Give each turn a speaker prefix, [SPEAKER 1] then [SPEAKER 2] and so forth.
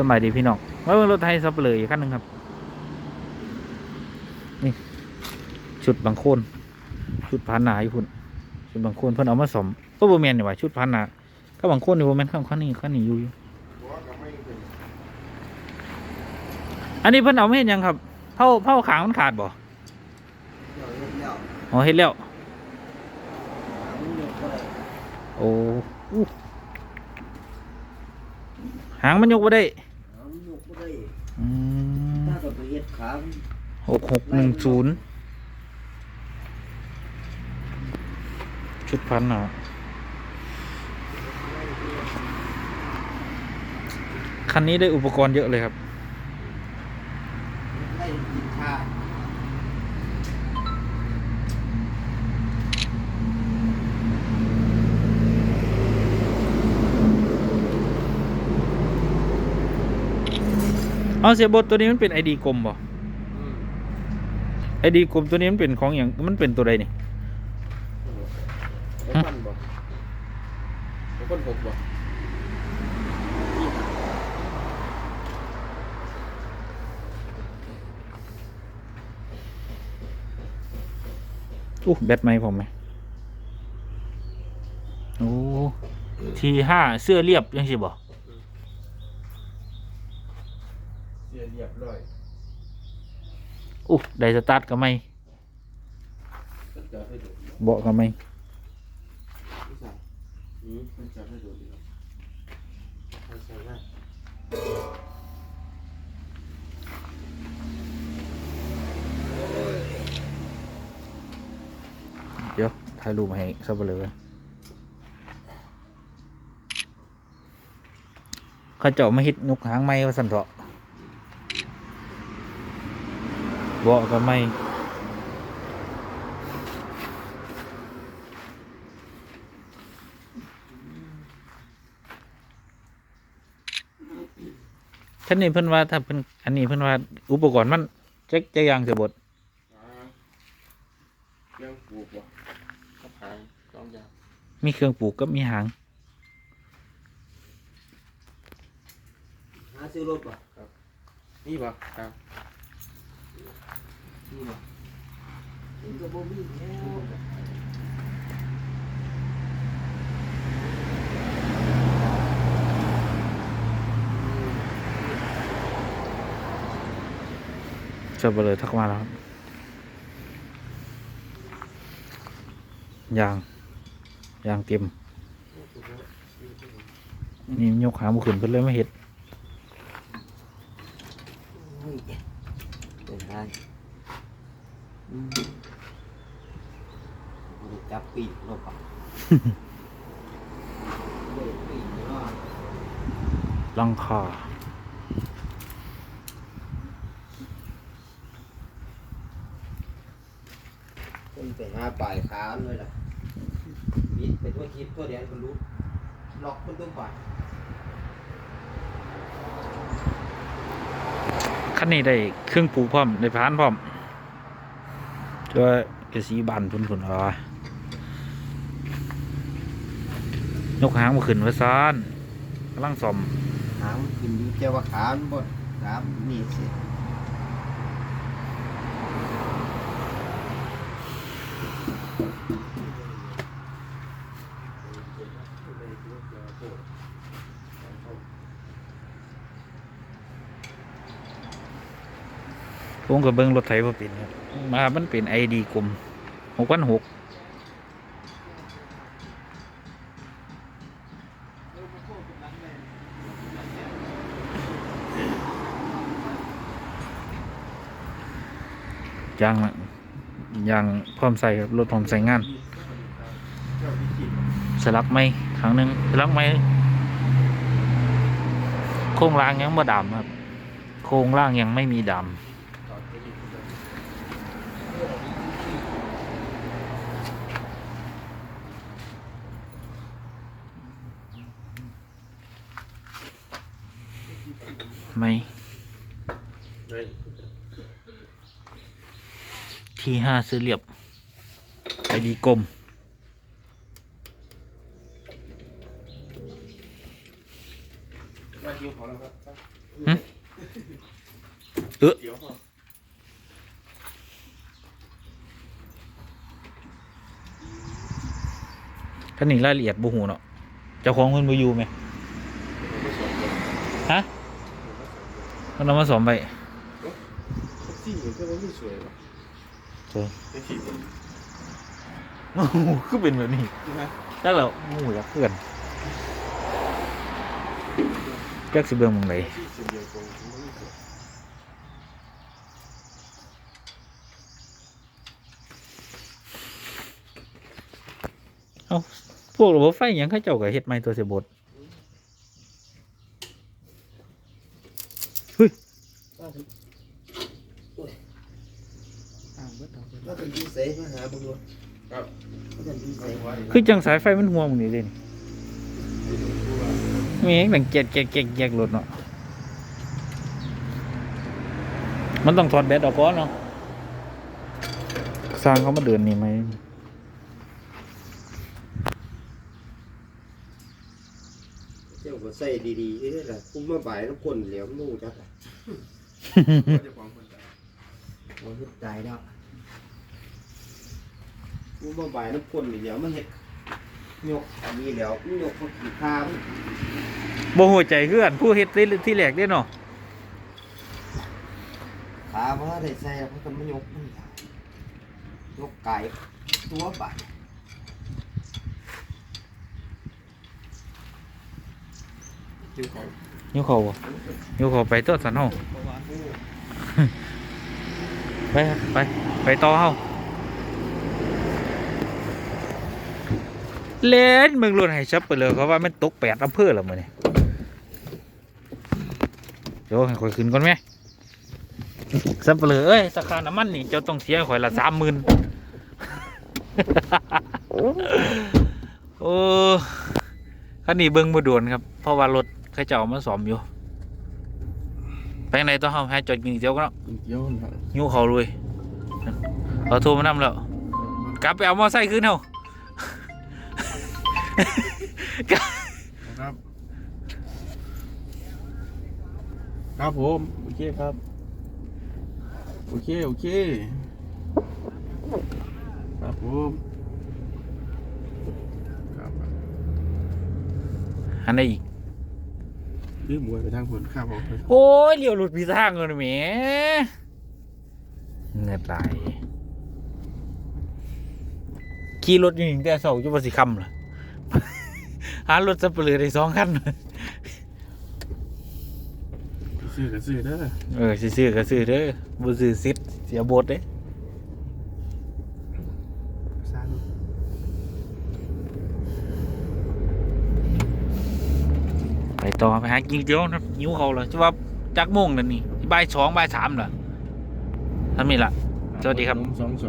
[SPEAKER 1] สมัยดีพี่น้องมาเบิ่งรถไทยซับเลยอีกคันหนึ่งครับ นี่ชุดบางโคนชุดพานหนาอยู่พุ่นชุดบางโคนเพิ่นเอามาสมก็บ่แม่นนี่ว่าชุดพานหนาก็บางโคนนี่บ่แม่นข้างข้างนี้ข้างนี้อยู่อยู่
[SPEAKER 2] หัน
[SPEAKER 1] อันนี้เพิ่นเอามาเฮ็ดหยังครับเผาเผาขางมันขาดบ่
[SPEAKER 2] เดี๋ยวเฮ็ดแล้ว
[SPEAKER 1] อ๋อเฮ็ดแล้ว
[SPEAKER 2] มันยกบ่ได้
[SPEAKER 1] โอ้หางมันยกบ่ได้
[SPEAKER 2] หางมันยกบ่ได้
[SPEAKER 1] อืม
[SPEAKER 2] ถ้าก็ไปเฮ็ด ขา
[SPEAKER 1] หกหกหนึ่งศูนย์ชุดพันอะ คันนี้ได้อุปกรณ์เยอะเลยครับ
[SPEAKER 2] ได้กินชา
[SPEAKER 1] เอาเสียบทตัวนี้มันเป็นไอดีกลมบ่ไอดีกลมตัวนี้มันเป็นของอย่างมันเป็นตัวใดนี่
[SPEAKER 2] ไอ้พันบ่ไอ้คนหกบ่
[SPEAKER 1] อู้แบตไหมผมไหมโอ้ทีห้าเสื้อเรียบยังสิบ่
[SPEAKER 2] เสียเรียบร้อย
[SPEAKER 1] อู้ไดสตาร์ทก็ไม่
[SPEAKER 2] ก็จะให้ดู
[SPEAKER 1] เบาะก็ไม่
[SPEAKER 2] พี่สาวอืมมันจะให้ดูดีครับมันใส่ได้
[SPEAKER 1] เดี๋ยวถ่ายรูปมาให้ซับไปเลยเว้ยเขาเจาะมาฮิตนุกหางไม้ว่าสันเถาะ เบาะก็ไม่ท่านนี้เพิ่นว่าถ้าเพิ่นอันนี้เพิ่นว่าอุปกรณ์มันเจ๊กจะยางเสียบท
[SPEAKER 2] เครื่องปลูกบ่กับหางสองอย่าง
[SPEAKER 1] มีเครื่องปลูกกับมีหาง
[SPEAKER 2] หาซื้อรถป่ะครับนี่ป่ะครับ นี่ป่ะนี่ก็บ่มีแล้ว
[SPEAKER 1] จะไปเลยทักมาแล้วครับยางยางเต็มนี่ยกหาบุขึ้นเพิ่นเลยมาเห็ด
[SPEAKER 2] อุ้ยเป็นไรอืมบ่ได้ จับปีกรถป่ะบ่ได้ปีกเนาะ
[SPEAKER 1] ลังคา
[SPEAKER 2] คนไปหาปลายขาเลยล่ะบิดไปทั่วทิศทั่วแดนก็รู้ล็อกคนตัวป่าย
[SPEAKER 1] คันนี้ได้เครื่องปลูกพร้อม ได้พานพร้อมจะว่ากระสีบานพุ่นพุ่นเอาวะ ยกหางมาขึ้นไว้ซานกำลังซ่อม
[SPEAKER 2] หางขึ้นอยู่เจ้าว่าขามันบ่ขามันนี่สิ
[SPEAKER 1] ผมกับเบิ้งรถไถบ่เป็นครับมามันเป็นไอดีกลมหกพันหก ยางละยางพร้อมใส่ครับรถพร้อมใส่งานสลักไม่ครั้งหนึ่งสลักไม่โครงล่างยังไม่ดำครับ โครงล่างยังไม่มีดำไม่ ที่ห้าซื้อเรียบไอดีกลม
[SPEAKER 2] ว่าคิวของเราครับ
[SPEAKER 1] หึเอ
[SPEAKER 3] อ
[SPEAKER 1] ท่านนี่รายละเอียดบ่หูเนาะเจ้าของเพิ่นบ่อยู่ไหม
[SPEAKER 3] ผมไม่สอนเลย
[SPEAKER 1] ฮะ
[SPEAKER 3] ผมไม่สอนเลย
[SPEAKER 1] มันเอามาสอมไป
[SPEAKER 3] แท็กซี่เห็นก็ว่าไม่สวยว่ะ
[SPEAKER 1] สวย
[SPEAKER 3] แท็กซี่ผม
[SPEAKER 1] โอ้โหคือเป็นแบบนี้
[SPEAKER 3] ใช่ไหม
[SPEAKER 1] จักแล้วโอ้โหจักเพื่อนจักสิเบิ่งหมองไหน
[SPEAKER 3] แท็กซี่เสียเดียวตรงผมว่าไม่สวย
[SPEAKER 1] เอ้าพวกระบบไฟหยังเขาเจ้าก็เฮ็ดใหม่ตัวเสียบท
[SPEAKER 2] ก็เป็นดีเซลมาหาบุญ
[SPEAKER 3] ครับ
[SPEAKER 2] ก็เป็นดีเซล
[SPEAKER 1] คือจังสายไฟมันห่วงหมองนี่เด้นี่มีหนังเกียกเกียกเกียกเกียกรถเนาะมันต้องถอดแบตออกก่อนเนาะสร้างเขามาเดินนี่ไหม
[SPEAKER 2] เจ้าก็ใส่ดีๆนี่แหละคุ้มมาบ่ายแล้วคนเหลียวนู่จัก
[SPEAKER 3] ว่าจะฟ้องคนตาย
[SPEAKER 2] มันเฮ็ดตายแล้วคุ้ มมาบ่ายแล้วคนเหลียวมาเฮ็ดยกอันนี้แล้วยกมาขี่ข้าม
[SPEAKER 1] บ่หัวใจคือกันผู้เฮ็ดที่ที่แรกเด้เนาะ
[SPEAKER 2] ขามาได้ใส่แล้วมันก็มายกมันได้ยกไก่ตัวบ่ายจิ้วเขา
[SPEAKER 1] นิ้วเขาบ่นิ้วเขาไปตัวสันเฮา
[SPEAKER 2] ประมาณนี้
[SPEAKER 1] ไปครับไปไปต่อเฮา เล่นเมืองรถให้ชับไปเลยเขาว่ามันตกแปดอำเภอแล้วมื้อนี้เดี๋ยวให้ข่อยขึ้นก่อนไหมซับไปเลยเอ้ยราคาน้ำมันนี่เจ้าต้องเสียข่อยละสามหมื่นโอ้คันนี้เบิ่งบ่โดนครับเพราะว่ารถเขาเจ้าเอามาซ่อมอยู่ไปไหนต่อเฮาให้จอดกินเดียวก็เนาะ
[SPEAKER 3] เดี๋ยวนะ
[SPEAKER 1] หิวเขาเลยเราโทรมานำแล้วกลับไปเอามอไซค์ขึ้นเฮา
[SPEAKER 3] ครับ ครับผม โอเคครับ โอเค โอเค ครับผมครับ
[SPEAKER 1] อันไหนอีก
[SPEAKER 3] รีบมวยไปทางผลครับผม
[SPEAKER 1] โอ้ยเลี้ยวหลุดพีทางเลยแหมเงือดไหลขี่รถอยู่นี่แต่เสาจะมาสิคำล่ะ หารถสับเปลือได้สองคัน
[SPEAKER 3] ซื้อกันซื้อเด้อ
[SPEAKER 1] เออสิซื้อก็ซื้อเด้อบ่ซื้อสิทธิ์เสียโบทเด้
[SPEAKER 3] ซาลู
[SPEAKER 1] ไปต่อไปหากินเดียวนะหิวเขาเลยจะว่าจักโมงนั่นนี่บ่ายสองบ่ายสามเหรอทำนี่ล่ะ สวัสดีครับ
[SPEAKER 3] สองสอง